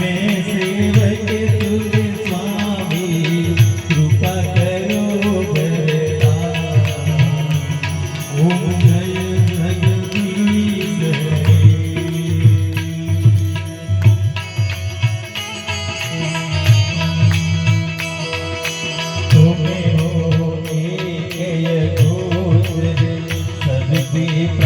मैं पे